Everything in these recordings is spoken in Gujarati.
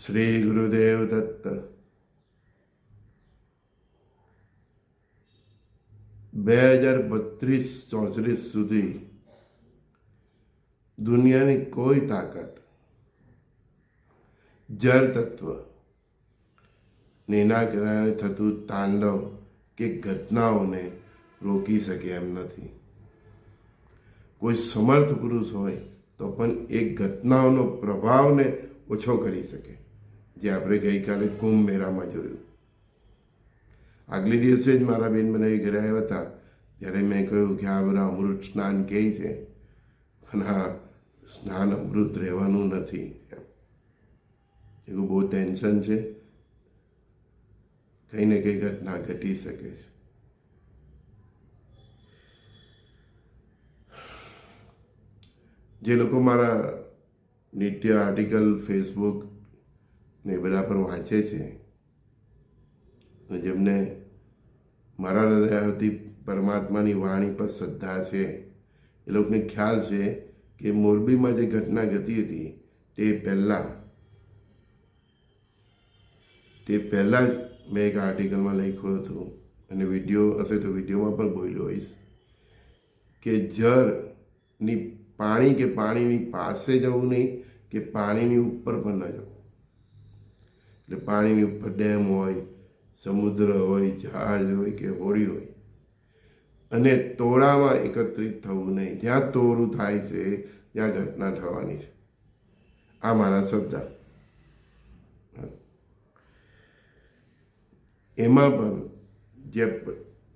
શ્રી ગુરુદેવ દત્ત બે હજાર બત્રીસ ચોત્રીસ સુધી દુનિયાની કોઈ તાકાત જળ તત્વ નેના કિનારે થતું તાંડવ કે ઘટનાઓને રોકી શકે એમ નથી કોઈ સમર્થ પુરુષ હોય તો પણ એ ઘટનાઓનો પ્રભાવને ઓછો કરી શકે જે આપણે ગઈકાલે કુંભ મેળામાં જોયું. આગલે દિવસે જ મારા બેન બનાવી ઘરે આવ્યા હતા, ત્યારે મેં કહ્યું કે આ બધા અમૃત સ્નાન કહે છે, પણ આ સ્નાન અમૃત રહેવાનું નથી. એવું બહુ ટેન્શન છે. કંઈ ને કંઈ ઘટના ઘટી શકે છે. જે લોકો મારા નિત્ય આર્ટિકલ, ફેસબુક ને એ બધા પણ વાંચે છે. જેમને મારા હૃદયથી પરમાત્માની વાણી પર શ્રદ્ધા છે, એ લોકોને ખ્યાલ છે કે મોરબીમાં જે ઘટના ઘટી હતી, તે પહેલાં તે પહેલાં જ મેં એક આર્ટિકલમાં લખ્યું હતું અને વીડિયો હશે તો વિડીયોમાં પણ બોલ્યો હોઈશ કે જળની પાણી કે પાણીની પાસે જવું નહીં, કે પાણીની ઉપર પણ ન જવું. એટલે પાણીની ઉપર ડેમ હોય, સમુદ્ર હોય, જહાજ હોય કે હોડી હોય. અને તોડામાં એકત્રિત થવું નહીં. જ્યાં તોરું થાય છે, ત્યાં ઘટના થવાની છે. આ મારા શબ્દ એમાં પણ જે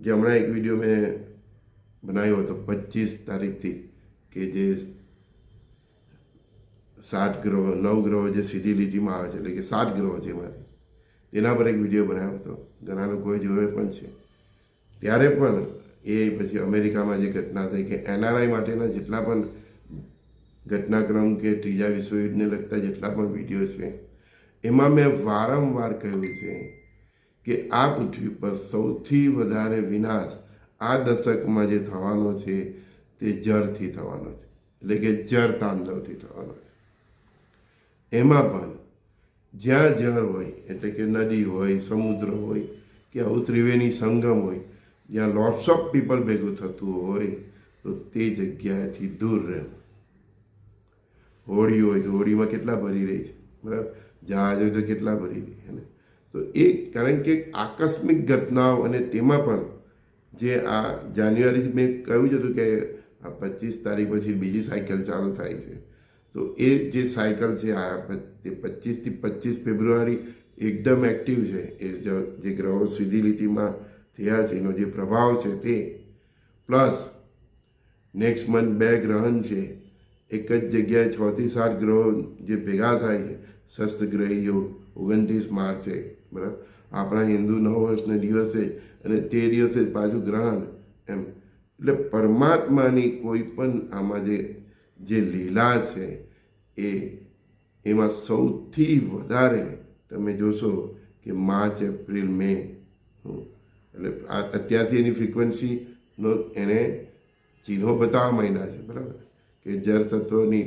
જે હમણાં એક વીડિયો મેં બનાવ્યો હતો પચીસ તારીખથી, કે જે સાત ગ્રહો, નવ ગ્રહો જે સીધી લીટીમાં આવે છે, એટલે કે સાત ગ્રહો છે મારે તેના પર એક વીડિયો બનાવ્યો હતો. ઘણા લોકોએ જોયો પણ છે. ત્યારે પણ એ પછી અમેરિકામાં જે ઘટના થઈ કે એનઆરઆઈ માટેના જેટલા પણ ઘટનાક્રમ કે ત્રીજા વિશ્વયુદ્ધને લગતા જેટલા પણ વીડિયો છે, એમાં મેં વારંવાર કહ્યું છે કે આ પૃથ્વી પર સૌથી વધારે વિનાશ આ દશકમાં જે થવાનો છે તે જળથી થવાનો છે. એટલે કે જળ તાંડવથી થવાનો છે. એમાં પણ જ્યાં જળ હોય, એટલે કે નદી હોય, સમુદ્ર હોય, કે આવું ત્રિવેણી સંગમ હોય, જ્યાં લોટ્સ ઓફ પીપલ ભેગું થતું હોય, તો તે જગ્યાએથી દૂર રહેવું. હોળી હોય તો હોળીમાં કેટલા ભરી રહી છે? બરાબર? જહાજ હોય તો કેટલા ભરી રહી છે તો એ કારણ કે આકસ્મિક ઘટનાઓ અને તેમાં પણ જે આ જાન્યુઆરીથી મેં કહ્યું જ હતું કે આ પચીસ તારીખ પછી બીજી સાયકલ ચાલુ થાય છે. તો એ જે સાયકલ છે આ તે પચીસથી પચીસ ફેબ્રુઆરી એકદમ એક્ટિવ છે એ જે ગ્રહો સીધી લીટીમાં થયા છે એનો જે પ્રભાવ છે તે પ્લસ નેક્સ્ટ મંથ બે ગ્રહણ છે એક જ જગ્યાએ છથી સાત ગ્રહો જે ભેગા થાય છે શસ્ત્ર યોગ ઓગણત્રીસ માર્ચે બરાબર આપણા હિન્દુ નવ વર્ષના દિવસે અને તે દિવસે પાછું ગ્રહણ એમ એટલે પરમાત્માની કોઈ પણ આમાં જે જે લીલા છે એ એમાં સૌથી વધારે તમે જોશો કે માર્ચ, એપ્રિલ, મે એટલે આ અત્યારથી એની ફ્રિકવન્સીનો એને ચિહ્નો બતાવવા માંડ્યા છે, બરાબર? કે જળ તત્વોની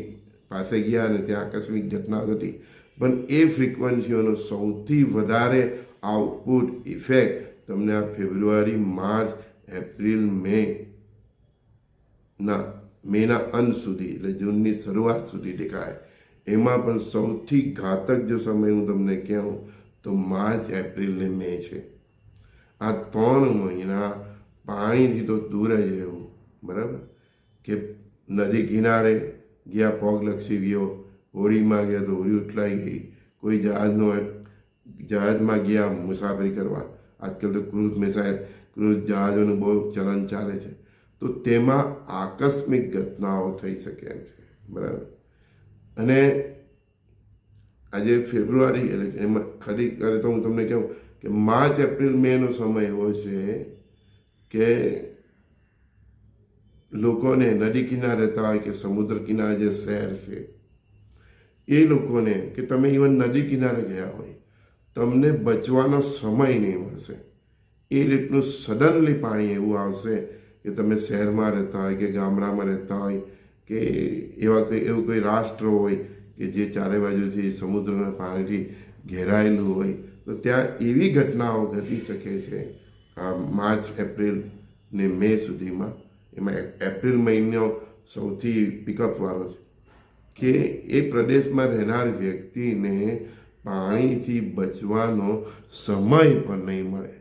પાસે ગયા અને ત્યાં આકસ્મિક ઘટના હતી પણ એ ફ્રિકવન્સીઓનો સૌથી વધારે આઉટપુટ ઇફેક્ટ તમને આ ફેબ્રુઆરી, માર્ચ, એપ્રિલ, મે ના મેના અંત સુધી એટલે જૂનની શરૂઆત સુધી દેખાય. એમાં પણ સૌથી ઘાતક જો સમય હું તમને કહું, તો માર્ચ, એપ્રિલ ને મે છે. આ ત્રણ મહિના પાણીથી તો દૂર જ રહેવું, બરાબર? કે નદી કિનારે ગયા પગ લક્ષી ગયો હોળીમાં ગયા તો હોળી ઉઠલાઈ ગઈ, કોઈ જહાજનો જહાજમાં ગયા મુસાફરી કરવા. આજકાલ તો ક્રૂઝ મિસાઇલ, ક્રૂઝ જહાજોનું બહુ ચલન ચાલે છે. તો તેમાં આકસ્મિક ઘટનાઓ થઈ શકે એમ છે. બરાબર. અને આજે ફેબ્રુઆરી એટલે એમાં ખરી તો હું તમને કહું કે માર્ચ, એપ્રિલ મેનો સમય એવો છે કે લોકોને નદી કિનારે રહેતા હોય કે સમુદ્ર કિનારે જે શહેર છે, એ લોકોને કે તમે ઇવન નદી કિનારે ગયા હોય, તમને બચવાનો સમય નહીં મળશે. એ રીતનું સડનલી પાણી એવું આવશે કે તમે શહેરમાં રહેતા હોય કે ગામડામાં રહેતા હોય કે એવા કોઈ, એવું કોઈ રાષ્ટ્ર હોય કે જે ચારે બાજુથી સમુદ્રના પાણીથી ઘેરાયેલું હોય, તો ત્યાં એવી ઘટનાઓ ઘટી શકે છે આ માર્ચ, એપ્રિલ ને મે સુધીમાં. એમાં એપ્રિલ મહિનો સૌથી પિકઅપવાળો છે કે એ પ્રદેશમાં રહેનાર વ્યક્તિને પાણીથી બચવાનો સમય પણ નહીં મળે.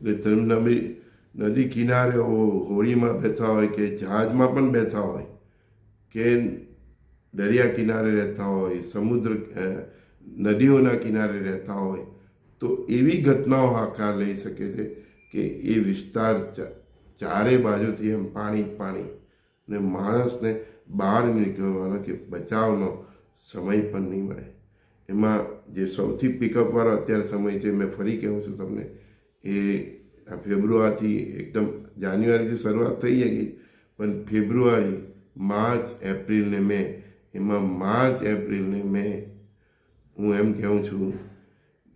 એટલે તમે નદી કિનારે હો- હોડીમાં બેઠા હોય કે જહાજમાં પણ બેઠા હોય કે દરિયા કિનારે રહેતા હોય, સમુદ્ર નદીઓના કિનારે રહેતા હોય, તો એવી ઘટનાઓ આકાર લઈ શકે છે કે એ વિસ્તાર ચારે બાજુથી એમ પાણી પાણી ને માણસને બહાર નીકળવાનો કે બચાવનો સમય પણ નહીં મળે. એમાં જે સૌથી પિકઅપવાળો અત્યારે સમય છે, મેં ફરી કહું છું તમને એ ફેબ્રુઆરીથી એકદમ જાન્યુઆરીથી શરૂઆત થઈ ગઈ પણ ફેબ્રુઆરી, માર્ચ, એપ્રિલ ને મે. એમાં માર્ચ, એપ્રિલ ને મે હું એમ કહું છું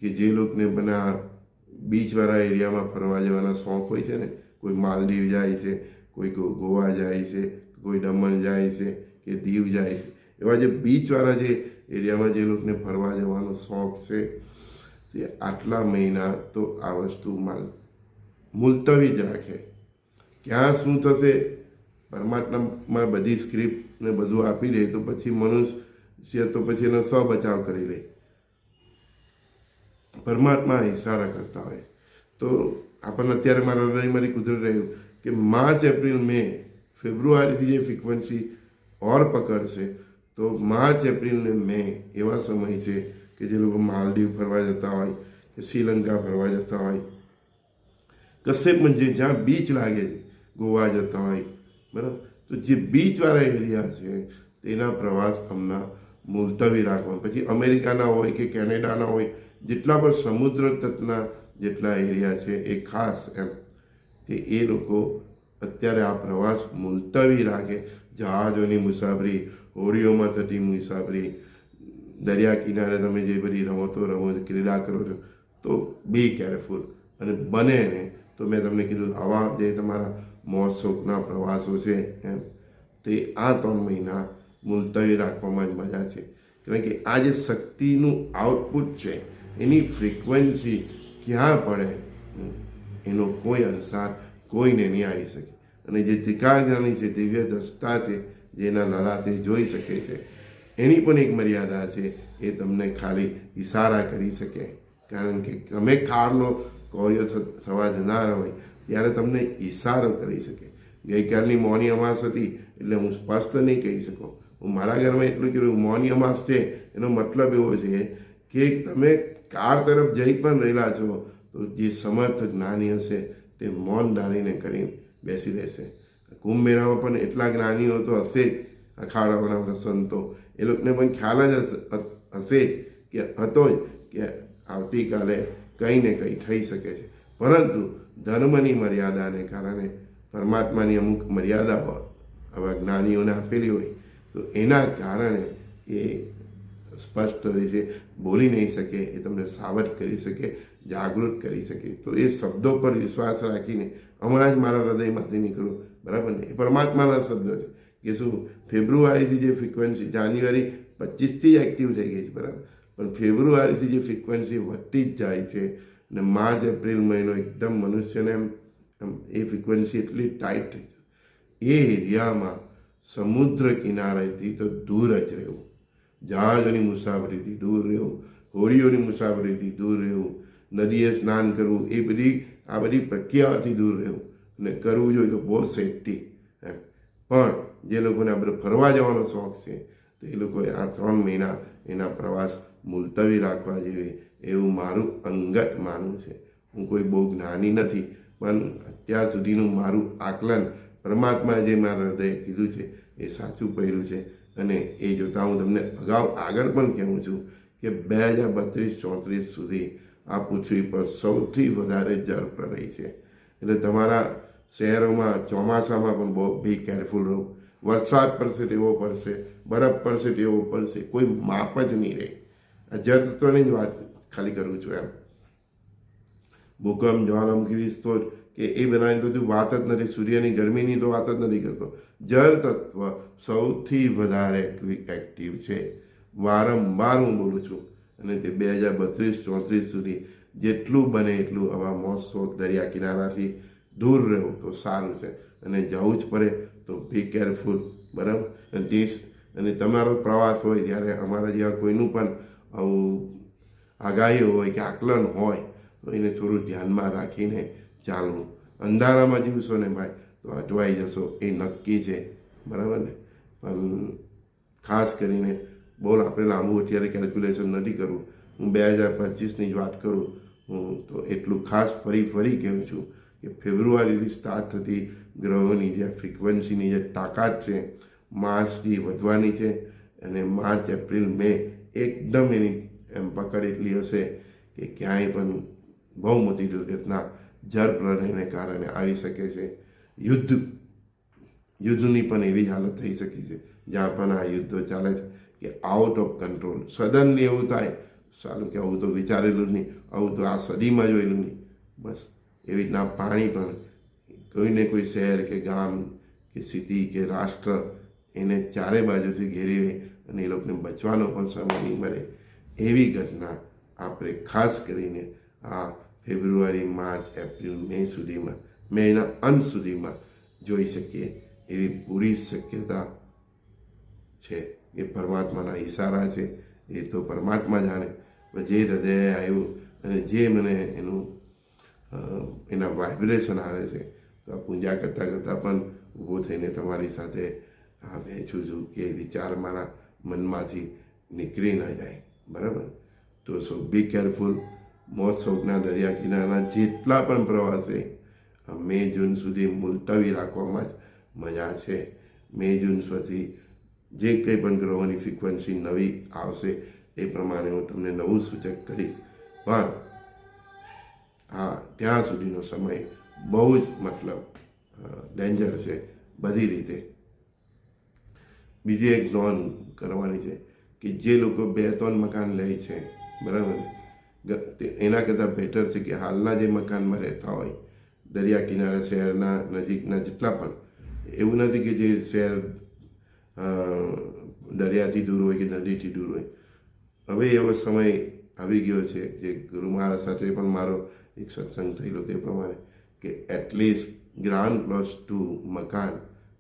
કે જે લોકોને બધા બીચવાળા એરિયામાં ફરવા જવાના શોખ હોય છે ને, કોઈ માલદીવ જાય છે, કોઈ ગોવા જાય છે, કોઈ દમણ જાય છે, કે દીવ જાય છે, એવા જે બીચવાળા જે એરિયામાં જે લોકોને ફરવા જવાનો શોખ છે તે આટલા મહિના તો આ વસ્તુ માલ મુલતવી જ રાખે. ક્યાં શું થશે? પરમાત્મામાં બધી સ્ક્રિપ્ટ ને બધું આપી દે તો પછી મનુષ્ય તો પછી એનો સ્વ બચાવ કરી લે. પરમાત્મા ઇશારા કરતા હોય. તો આપણને અત્યારે મારા હૃદયમાંથી કુદરત રહ્યું કે માર્ચ, એપ્રિલ, મે ફેબ્રુઆરીથી જે ફ્રિકવન્સી ઓર પકડશે, તો માર્ચ, એપ્રિલ ને મે એવા સમય છે કે જે લોકો માલદીવ ફરવા જતા હોય, કે શ્રીલંકા ફરવા જતા હોય. કશે પણ જે જ્યાં બીચ લાગે છે, ગોવા જતા હોય, બરાબર? તો જે બીચવાળા એરિયા છે, તેના પ્રવાસ હમણાં મુલતવી રાખવા પછી અમેરિકાના હોય કે કેનેડાના હોય, જેટલા પણ સમુદ્ર તટના જેટલા એરિયા છે, એ ખાસ એમ, કે એ લોકો અત્યારે આ પ્રવાસ મુલતવી રાખે. જહાજોની મુસાફરી, હોડીઓમાં થતી મુસાફરી દરિયા કિનારે તમે જે બધી રમતો રમો છો, ક્રીડા કરો છો, તો બી કેરફુલ અને બને ને તો મેં તમને કીધું આવા જે તમારા મહોત્સવના પ્રવાસો છે, એમ, તે આ ત્રણ મહિના મુલતવી રાખવામાં જ મજા છે. કારણ કે આ જે શક્તિનું આઉટપુટ છે, એની ફ્રિકવન્સી ક્યાં પડે એનો કોઈ અનુસાર કોઈને નહીં આવી શકે. અને જે ત્રિકાળજ્ઞાની છે દિવ્ય દસ્તા છે, જેના લલાતે જોઈ શકે છે એની પણ એક મર્યાદા છે, એ તમને ખાલી ઇશારા કરી શકે. કારણ કે તમે કાળનો કોર્યો થવા જનાર હોય, ત્યારે તમને ઇશારો કરી શકે. ગઈકાલની મૌની અમાસ હતી, એટલે હું સ્પષ્ટ નહીં કહી શકું. હું મારા ઘરમાં એટલું કીધું મૌની અમાસ છે, એનો મતલબ એવો છે કે તમે કાળ તરફ જઈ પણ રહેલા છો, તો જે સમર્થ જ્ઞાની હશે, તે મૌન ધારીને કરીને બેસી રહેશે. કુંભ મેળામાં પણ એટલા જ્ઞાનીઓ તો હશે જ. અખાડાઓના સંતો, એ લોકોને પણ ખ્યાલ જ હશે કે હતો જ કે આવતીકાલે કંઈ ને કંઈ થઈ શકે છે. પરંતુ ધર્મની મર્યાદાને કારણે પરમાત્માની અમુક મર્યાદાઓ આવા જ્ઞાનીઓને આપેલી હોય, તો એના કારણે એ સ્પષ્ટ રીતે બોલી નહીં શકે, એ તમને સાવધ કરી શકે, જાગૃત કરી શકે. તો એ શબ્દો પર વિશ્વાસ રાખીને હમણાં જ મારા હૃદયમાંથી નીકળો બરાબર ને? એ પરમાત્માના શબ્દો છે. કે શું, ફેબ્રુઆરીથી જે ફ્રિકવન્સી જાન્યુઆરી પચીસથી એક્ટિવ થઈ ગઈ છે, બરાબર? પણ ફેબ્રુઆરીથી જે ફ્રિકવન્સી વધતી જ જાય છે ને માર્ચ, એપ્રિલ મહિનો એકદમ મનુષ્યને એમ એ ફ્રિકવન્સી એટલી ટાઈટ થઈ છે. એ એરિયામાં સમુદ્ર કિનારેથી તો દૂર જ રહેવું. જહાજોની મુસાફરીથી દૂર રહેવું. હોડીઓની મુસાફરીથી દૂર રહેવું. નદીએ સ્નાન કરવું. એ બધી, આ બધી પ્રક્રિયાઓથી દૂર રહેવું. અને કરવું જોઈએ તો બહુ સેફટી પણ જે લોકોને આ બધો ફરવા જવાનો શોખ છે, તો એ લોકોએ આ ત્રણ મહિના એના પ્રવાસ મુલતવી રાખવા જેવી એવું મારું અંગત માનવું છે. હું કોઈ બહુ જ્ઞાની નથી, પણ અત્યાર સુધીનું મારું આકલન પરમાત્માએ જે મારા હૃદયે કીધું છે, એ સાચું પડ્યું છે. અને એ જોતાં હું તમને અગાઉ આગળ પણ કહેવું છું કે બે હજાર બત્રીસ ચોત્રીસ સુધી આ પૃથ્વી પર સૌથી વધારે જળ પ્રલય છે. એટલે તમારા શહેરોમાં ચોમાસામાં પણ બહુ બી કેરફુલ રહો. વરસાદ પડશે તેવો પડશે, બરફ પડશે તેવો પડશે, કોઈ માપ જ નહીં રહે. આ જળતત્વની જ વાત ખાલી કરું છું એમ. ભૂકંપ જ્વાલામુખી વિસ્ફોટ કે એ બનાવીને તો વાત જ નથી. સૂર્યની ગરમીની તો વાત જ નથી કરતો. જળ તત્વ સૌથી વધારે એક્ટિવ છે. વારંવાર હું બોલું છું. અને તે બે હજાર બત્રીસ ચોત્રીસ સુધી જેટલું બને એટલું આવા મોસમ દરિયા કિનારાથી દૂર રહેવું, તો સારું છે. અને જવું જ પડે, તો બી કેરફુલ બરાબર? તે અને તમારો પ્રવાસ હોય, જ્યારે અમારા જેવા કોઈનું પણ આવું આગાહી હોય કે આકલન હોય, તો એને થોડું ધ્યાનમાં રાખીને ચાલવું. અંધારામાં જીવશો ને ભાઈ, તો અટવાઈ જશો, એ નક્કી છે, બરાબર ને? પણ ખાસ કરીને બહુ આપણે લાંબુ અત્યારે કેલ્ક્યુલેશન નથી કરવું. હું બે હજાર પચીસની જ વાત કરું, હું તો એટલું ખાસ ફરી ફરી કહું છું. કે ફેબ્રુઆરીથી સ્ટાર્ટ થતી ગ્રહોની જે ફ્રિકવન્સીની જે તાકાત છે, માર્ચથી વધવાની છે અને માર્ચ, એપ્રિલ, મે એકદમ એની એમ પકડ એટલી હશે કે ક્યાંય પણ બહુ મોટી દુર્ઘટના જળ પ્રલયને કારણે આવી શકે છે. યુદ્ધ, યુદ્ધની પણ એવી જ હાલત થઈ શકી છે, જ્યાં પણ આ યુદ્ધો ચાલે છે કે આઉટ ઓફ કંટ્રોલ સડનલી એવું થાય સારું કે આવું તો વિચારેલું નહીં, આવું તો આ સદીમાં જોયેલું નહીં. બસ એવી રીતના પાણી પણ કોઈને કોઈ શહેર કે ગામ કે સિટી કે રાષ્ટ્ર એને ચારે બાજુથી ઘેરી રહે અને એ લોકોને બચવાનો પણ સમય નહીં મળે. એવી ઘટના આપણે ખાસ કરીને આ ફેબ્રુઆરી, માર્ચ, એપ્રિલ, મે સુધીમાં, મેના અંત સુધીમાં જોઈ શકીએ એવી પૂરી શક્યતા છે. એ પરમાત્માના ઈશારા છે. એ તો પરમાત્મા જાણે. જે હૃદયે આવ્યું અને જે મને એનું એના વાઇબ્રેશન આવે છે. તો આ પૂજા કરતાં કરતાં પણ ઊભો થઈને તમારી સાથે આ વહેંચું છું કે વિચાર મારા મનમાંથી નીકળી ન જાય. બરાબર? તો સો બી કેરફુલ મોત શોકના દરિયા કિનારાના જેટલા પણ પ્રવાસે મે જૂન સુધી મુલતવી રાખવામાં જ મજા છે. મે જૂન સુધી જે કંઈ પણ ગ્રહોની ફ્રિકવન્સી નવી આવશે એ પ્રમાણે હું તમને નવું સૂચક કરીશ. પણ ત્યાં સુધીનો સમય બહુ જ મતલબ ડેન્જર છે બધી રીતે. બીજી એક નોંધ કરવાની છે કે જે લોકો બે ત્રણ મકાન લે છે, બરાબર? એના કરતાં બેટર છે કે હાલના જે મકાનમાં રહેતા હોય, દરિયા કિનારે, શહેરના નજીકના જેટલા પણ, એવું નથી કે જે શહેર દરિયાથી દૂર હોય કે નદીથી દૂર હોય. હવે એવો સમય આવી ગયો છે. જે ગુરુ મહારાજ સાથે પણ મારો એક સત્સંગ થયેલો તે પ્રમાણે કે એટલીસ્ટ ગ્રાઉન્ડ પ્લસ ટુ મકાન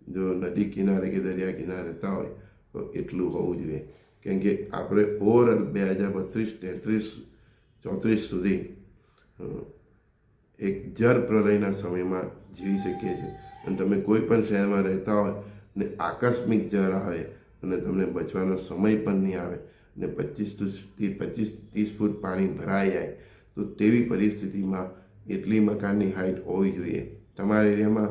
જો નદી કિનારે કે દરિયા કિનારે રહેતા હોય તો એટલું હોવું જોઈએ. કેમ કે આપણે ઓવરઓલ બે હજાર બત્રીસ, તેત્રીસ, ચોત્રીસ સુધી એક જળ પ્રલયના સમયમાં જીવી શકીએ છીએ. અને તમે કોઈ પણ શહેરમાં રહેતા હોય ને આકસ્મિક જળ આવે અને તમને બચવાનો સમય પણ નહીં આવે ને પચીસથી પચીસ ત્રીસ ફૂટ પાણી ભરાઈ જાય, તો તેવી પરિસ્થિતિમાં એટલી મકાનની હાઇટ હોવી જોઈએ. તમારા એરિયામાં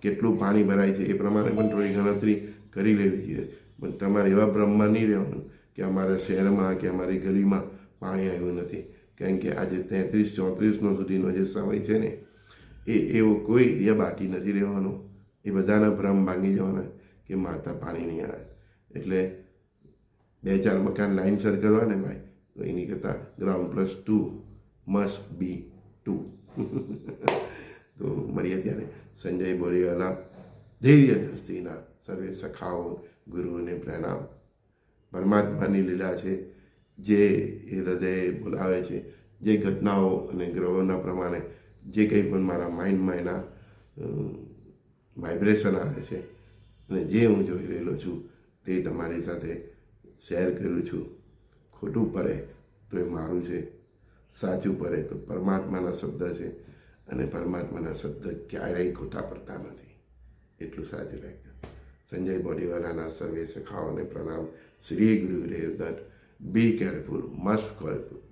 કેટલું પાણી ભરાય છે એ પ્રમાણે પણ થોડી ગણતરી કરી લેવી જોઈએ. પણ તમારે એવા ભ્રમમાં નહીં રહેવાનું કે અમારા શહેરમાં કે અમારી ગલીમાં પાણી આવ્યું નથી. કારણ કે આજે તેત્રીસ ચોત્રીસનો સુધીનો જે સમય છે ને, એ એવો કોઈ એરિયા બાકી નથી રહેવાનો. એ બધાના ભ્રમ ભાંગી જવાના કે માતા પાણી નહીં આવે. એટલે બે ચાર મકાન લાઇનસર કરવા ને ભાઈ તો એની કરતાં ground plus two must be two તો મળીએ ત્યારે સંજય બોરીવાલા ધૈર્ય દસ્તીના સર્વે સખાઓ ગુરુને પ્રણામ પરમાત્માની લીલા છે જે એ હૃદય બોલાવે છે જે ઘટનાઓ અને ગ્રહોના પ્રમાણે જે કંઈ પણ મારા માઇન્ડમાં એના વાઇબ્રેશન આવે છે અને જે હું જોઈ રહેલો છું તે તમારી સાથે શેર કરું છું. ખોટું પડે તો એ મારું છે. સાચું પડે તો પરમાત્માના શબ્દ છે અને પરમાત્માના શબ્દ ક્યારેય ખોટા પડતા નથી. એટલું સાચું રાખજો સંજય બોડીવાલાના સર્વે સખાઓને પ્રણામ Shri Guru Datta be careful must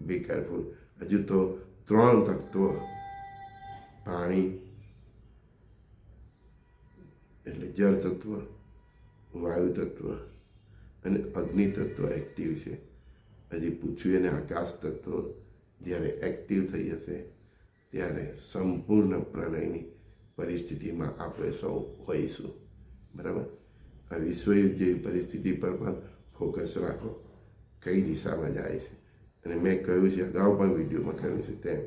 be careful હજુ તો ત્રણ તત્વો પાણી એટલે જળ તત્વ, વાયુ તત્વ અને અગ્નિ તત્વ એક્ટિવ છે. હજી પૃથ્વી અને આકાશ તત્વ જ્યારે એક્ટિવ થઈ જશે, ત્યારે સંપૂર્ણ પ્રલયની પરિસ્થિતિમાં આપણે સૌ હોઈશું. બરાબર? આ વિશ્વયુદ્ધ જેવી પરિસ્થિતિ પર પણ ફોકસ રાખો. કઈ દિશામાં જાય છે? અને મેં કહ્યું છે, અગાઉ પણ વિડીયોમાં કહ્યું છે તેમ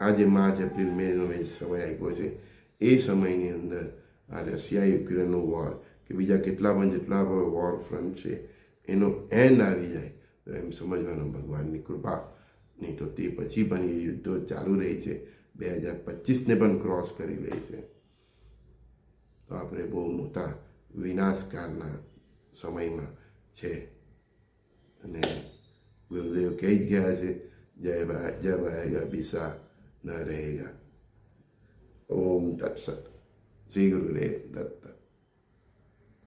આ જે માર્ચ, એપ્રિલ, મેનો જે સમય આપ્યો છે. એ સમયની અંદર આ રશિયા યુક્રેનનું વોર કે બીજા કેટલા પણ જેટલા પણ વોર ફ્રન્ટ છે, એનો એન્ડ આવી જાય. તો એમ સમજવાનું ભગવાનની કૃપા. નહીં તો તે પછી પણ એ યુદ્ધો ચાલુ રહે છે. બે હજાર પચીસને પણ ક્રોસ કરી લે છે. તો આપણે બહુ મોટા વિનાશકારના સમયમાં છે. અને ગુરુદેવ કહી જ ગયા છે, જય ભાઈ જય ભાઈગા બિસા ન રહેગા. ઓમ તત્સત. શ્રી ગુરુદેવ દત્ત